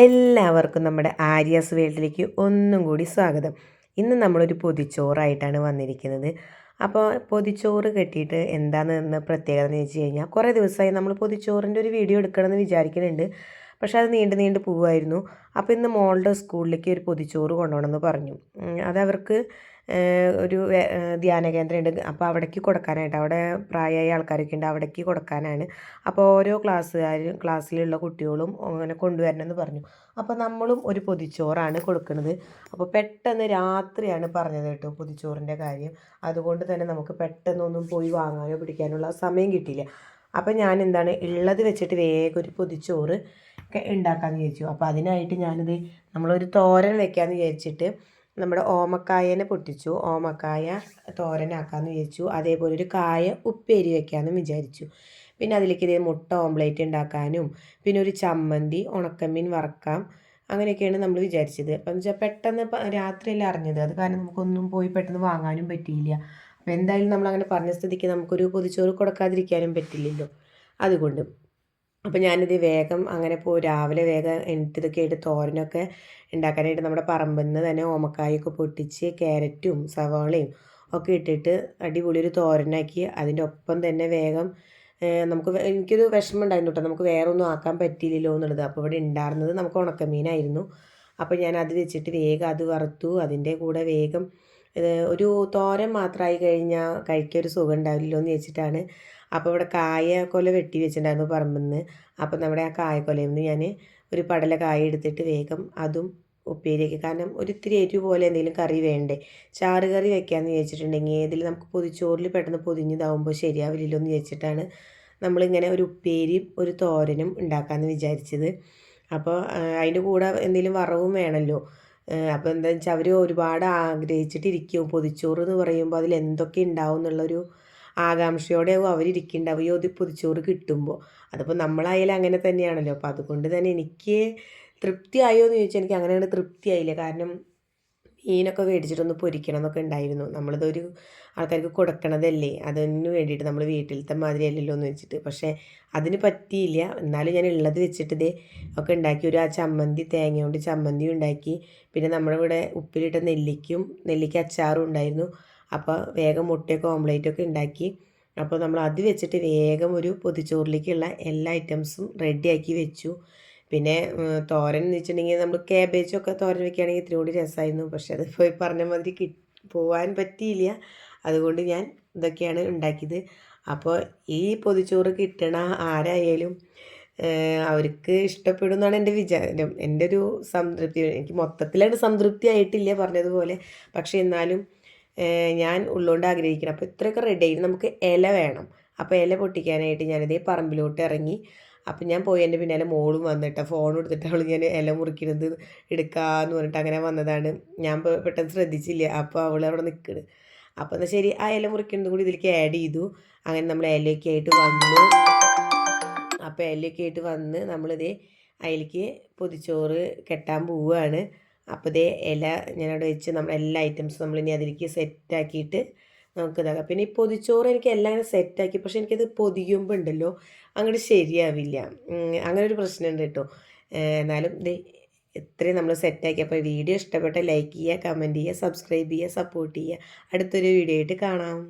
എല്ലാവർക്കും നമ്മുടെ ആര്യാസ് വേൾഡിലേക്ക് ഒന്നും കൂടി സ്വാഗതം. ഇന്ന് നമ്മളൊരു പൊതിച്ചോറായിട്ടാണ് വന്നിരിക്കുന്നത്. അപ്പോൾ പൊതിച്ചോറ് കെട്ടിയിട്ട് എന്താണെന്ന് പ്രത്യേകത എന്ന് വെച്ച് കഴിഞ്ഞാൽ കുറേ ദിവസമായി നമ്മൾ പൊതിച്ചോറിന്റെ ഒരു വീഡിയോ എടുക്കണമെന്ന് വിചാരിക്കുന്നുണ്ട് പക്ഷെ അത് നീണ്ട് നീണ്ട് പോവുമായിരുന്നു. അപ്പോൾ ഇന്ന് മോളുടെ സ്കൂളിലേക്ക് ഒരു പൊതിച്ചോറ് കൊണ്ടുപോകണമെന്ന് പറഞ്ഞു. അത് അവർക്ക് ഒരു ധ്യാന കേന്ദ്രമുണ്ട്. അപ്പോൾ അവിടേക്ക് കൊടുക്കാനായിട്ട് അവിടെ പ്രായമായ ആൾക്കാരൊക്കെ ഉണ്ട്. അവിടേക്ക് കൊടുക്കാനാണ്. അപ്പോൾ ഓരോ ക്ലാസ്സുകാരും ക്ലാസ്സിലുള്ള കുട്ടികളും അങ്ങനെ കൊണ്ടുവരണമെന്ന് പറഞ്ഞു. അപ്പോൾ നമ്മളും ഒരു പൊതിച്ചോറാണ് കൊടുക്കുന്നത്. അപ്പോൾ പെട്ടെന്ന് രാത്രിയാണ് പറഞ്ഞത് കേട്ടോ പൊതിച്ചോറിന്റെ കാര്യം. അതുകൊണ്ട് തന്നെ നമുക്ക് പെട്ടെന്നൊന്നും പോയി വാങ്ങാനോ പിടിക്കാനുള്ള സമയം കിട്ടിയില്ല. അപ്പോൾ ഞാൻ എന്താണ് ഉള്ളത് വെച്ചിട്ട് വേഗം ഒരു പൊതിച്ചോറ് ഉണ്ടാക്കാമെന്ന് വിചാരിച്ചു. അപ്പോൾ അതിനായിട്ട് ഞാനിത് നമ്മളൊരു തോരൻ വെക്കാമെന്ന് വിചാരിച്ചിട്ട് നമ്മുടെ ഓമക്കായനെ പൊട്ടിച്ചു. ഓമക്കായ തോരനാക്കാമെന്ന് വിചാരിച്ചു. അതേപോലെ ഒരു കായ ഉപ്പേരി വയ്ക്കാമെന്ന് വിചാരിച്ചു. പിന്നെ അതിലേക്ക് ഇതേ മുട്ട ഓംലേറ്റ് ഉണ്ടാക്കാനും പിന്നെ ഒരു ചമ്മന്തി ഉണക്കമീൻ വറക്കാം അങ്ങനെയൊക്കെയാണ് നമ്മൾ വിചാരിച്ചത്. അപ്പം വെച്ചാൽ പെട്ടെന്ന് രാത്രിയല്ലേ അറിഞ്ഞത്. അത് കാരണം നമുക്കൊന്നും പോയി പെട്ടെന്ന് വാങ്ങാനും പറ്റിയില്ല. അപ്പോൾ എന്തായാലും നമ്മൾ അങ്ങനെ പറഞ്ഞ സ്ഥിതിക്ക് നമുക്കൊരു പൊതിച്ചോറ് കൊടുക്കാതിരിക്കാനും പറ്റില്ലല്ലോ. അതുകൊണ്ട് അപ്പോൾ ഞാനിത് വേഗം അങ്ങനെ പോ രാവിലെ വേഗം ഇതൊക്കെ ആയിട്ട് തോരനൊക്കെ ഉണ്ടാക്കാനായിട്ട് നമ്മുടെ പറമ്പിൽ നിന്ന് തന്നെ ഓമക്കായൊക്കെ പൊട്ടിച്ച് ക്യാരറ്റും സവാളയും ഒക്കെ ഇട്ടിട്ട് അടിപൊളി ഒരു തോരനാക്കി. അതിന്റെ ഒപ്പം തന്നെ വേഗം നമുക്ക് എനിക്കൊരു വിഷമം ഉണ്ടായിരുന്നു കേട്ടോ. നമുക്ക് വേറെ ഒന്നും ആക്കാൻ പറ്റിയില്ലല്ലോ എന്നുള്ളത്. അപ്പോൾ ഇവിടെ ഉണ്ടായിരുന്നത് നമുക്ക് ഉണക്കമീനായിരുന്നു. അപ്പോൾ ഞാൻ അത് വെച്ചിട്ട് വേഗം അത് വറുത്തു. അതിന്റെ കൂടെ വേഗം ഒരു തോരൻ മാത്രമായി കഴിഞ്ഞാൽ കഴിക്കാൻ ഒരു സുഖം ഉണ്ടാവില്ലല്ലോ എന്ന് വെച്ചിട്ടാണ് അപ്പോൾ ഇവിടെ കായക്കൊല വെട്ടി വെച്ചിട്ടുണ്ടായിരുന്നു പറമ്പിൽ നിന്ന് അപ്പോൾ നമ്മുടെ ആ കായക്കൊലയിൽ നിന്ന് ഞാൻ ഒരു പടല കായ എടുത്തിട്ട് വേഗം അതും ഉപ്പേരിയൊക്കെ കാരണം ഒരു ഇത്തിരി എരിവ് പോലെ എന്തെങ്കിലും കറി വേണ്ടേ? ചാറ് കറി വെക്കാമെന്ന് വിചാരിച്ചിട്ടുണ്ടെങ്കിൽ ഏതിൽ നമുക്ക് പൊതിച്ചോറിൽ പെട്ടെന്ന് പൊതിഞ്ഞതാവുമ്പോൾ ശരിയാവില്ലല്ലോ എന്ന് വിചാരിച്ചിട്ടാണ് നമ്മളിങ്ങനെ ഒരു ഉപ്പേരിയും ഒരു തോരനും ഉണ്ടാക്കാമെന്ന് വിചാരിച്ചത്. അപ്പോൾ അതിന്റെ കൂടെ എന്തെങ്കിലും വറവും വേണമല്ലോ അപ്പോൾ എന്താ വെച്ചാൽ അവർ ഒരുപാട് ആഗ്രഹിച്ചിട്ടിരിക്കും പൊതിച്ചോറ് എന്ന് പറയുമ്പോൾ അതിൽ എന്തൊക്കെ ഉണ്ടാവും എന്നുള്ളൊരു ആകാംക്ഷയോടെയാവും അവരിയ്ക്കുന്നുണ്ടാവുക ഈ പൊതിച്ചോറ് കിട്ടുമ്പോൾ അതിപ്പോൾ നമ്മളായാലും അങ്ങനെ തന്നെയാണല്ലോ. അപ്പോൾ അതുകൊണ്ട് തന്നെ എനിക്ക് തൃപ്തിയായോ എന്ന് ചോദിച്ചാൽ എനിക്ക് അങ്ങനെ തൃപ്തിയായില്ല. കാരണം മീനൊക്കെ മേടിച്ചിട്ടൊന്ന് പൊരിക്കണം എന്നൊക്കെ ഉണ്ടായിരുന്നു നമ്മളിതൊരു ആൾക്കാർക്ക് കൊടുക്കണതല്ലേ. അതിന് വേണ്ടിയിട്ട് നമ്മൾ വീട്ടിലത്തെ മാതിരി അല്ലല്ലോ എന്ന് വെച്ചിട്ട്. പക്ഷേ അതിന് പറ്റിയില്ല. എന്നാലും ഞാൻ ഉള്ളത് വെച്ചിട്ട് ഇതേ ഒക്കെ ഉണ്ടാക്കി. ഒരു ആ ചമ്മന്തി തേങ്ങ കൊണ്ട് ചമ്മന്തി ഉണ്ടാക്കി. പിന്നെ നമ്മുടെ ഇവിടെ ഉപ്പിലിട്ട നെല്ലിക്കും നെല്ലിക്ക അച്ചാറും ഉണ്ടായിരുന്നു. അപ്പോൾ വേഗം മുട്ടയൊക്കെ ഓംലേറ്റൊക്കെ ഉണ്ടാക്കി. അപ്പോൾ നമ്മൾ അത് വെച്ചിട്ട് വേഗം ഒരു പൊതിച്ചോറിലേക്കുള്ള എല്ലാ ഐറ്റംസും റെഡിയാക്കി വെച്ചു. പിന്നെ തോരൻ എന്ന് വെച്ചിട്ടുണ്ടെങ്കിൽ നമ്മൾ ക്യാബേജൊക്കെ തോരൻ വെക്കുകയാണെങ്കിൽ ഇത്തിരി കൂടി രസമായിരുന്നു. പക്ഷെ അത് പോയി പറഞ്ഞ മാതിരി കി പോകാൻ പറ്റിയില്ല. അതുകൊണ്ട് ഞാൻ ഇതൊക്കെയാണ് ഉണ്ടാക്കിയത്. അപ്പോൾ ഈ പൊതിച്ചോറ് കിട്ടണ ആരായാലും അവർക്ക് ഇഷ്ടപ്പെടും എന്നാണ് എന്റെ വിചാരം. എന്റെ ഒരു സംതൃപ്തി. എനിക്ക് മൊത്തത്തിലായിട്ട് സംതൃപ്തി ആയിട്ടില്ല പറഞ്ഞതുപോലെ. പക്ഷേ എന്നാലും ഞാൻ ഉള്ളുകൊണ്ട് ആഗ്രഹിക്കണം അപ്പോൾ ഇത്രയൊക്കെ റെഡി ആയി. നമുക്ക് ഇല വേണം. അപ്പോൾ ഇല പൊട്ടിക്കാനായിട്ട് ഞാനിതേ പറമ്പിലോട്ട് ഇറങ്ങി. അപ്പം ഞാൻ പോയി എന്റെ പിന്നാലെ മോളും വന്നിട്ട്. ഫോൺ എടുത്തിട്ട് അവൾ ഞാൻ ഇല മുറിക്കുന്നത് എടുക്കാമെന്ന് പറഞ്ഞിട്ട് അങ്ങനെ വന്നതാണ്. ഞാൻ പെട്ടെന്ന് ശ്രദ്ധിച്ചില്ല. അപ്പോൾ അവൾ അവിടെ നിൽക്കുന്നത് അപ്പോൾ എന്നാൽ ശരി ആ ഇല മുറിക്കുന്നത് കൂടി ഇതിലേക്ക് ആഡ് ചെയ്തു. അങ്ങനെ നമ്മൾ ഇലയൊക്കെ ആയിട്ട് വന്നു. അപ്പോൾ ഇലയൊക്കെ ആയിട്ട് വന്ന് നമ്മളിതേ അതിലേക്ക് പൊതിച്ചോറ് കെട്ടാൻ പോവുകയാണ് അപ്പോൾ ഇതേ ഇല ഞാനവിടെ വെച്ച് നമ്മൾ എല്ലാ ഐറ്റംസും നമ്മൾ ഇനി അതിലേക്ക് സെറ്റാക്കിയിട്ട് നമുക്ക് ഇതാക്കാം. പിന്നെ ഈ പൊതിച്ചോറ് എനിക്ക് എല്ലാം ഇങ്ങനെ സെറ്റാക്കി പക്ഷെ എനിക്കത് പൊതിയുമ്പോൾ ഉണ്ടല്ലോ അങ്ങോട്ട് ശരിയാവില്ല. അങ്ങനെ ഒരു പ്രശ്നമുണ്ട് കേട്ടോ. എന്നാലും ഇത് ഇത്രയും നമ്മൾ സെറ്റാക്കി അപ്പോൾ വീഡിയോ ഇഷ്ടപ്പെട്ട ലൈക്ക് ചെയ്യുക കമന്റ് ചെയ്യുക സബ്സ്ക്രൈബ് ചെയ്യുക സപ്പോർട്ട് ചെയ്യുക. അടുത്തൊരു വീഡിയോ ആയിട്ട് കാണാം.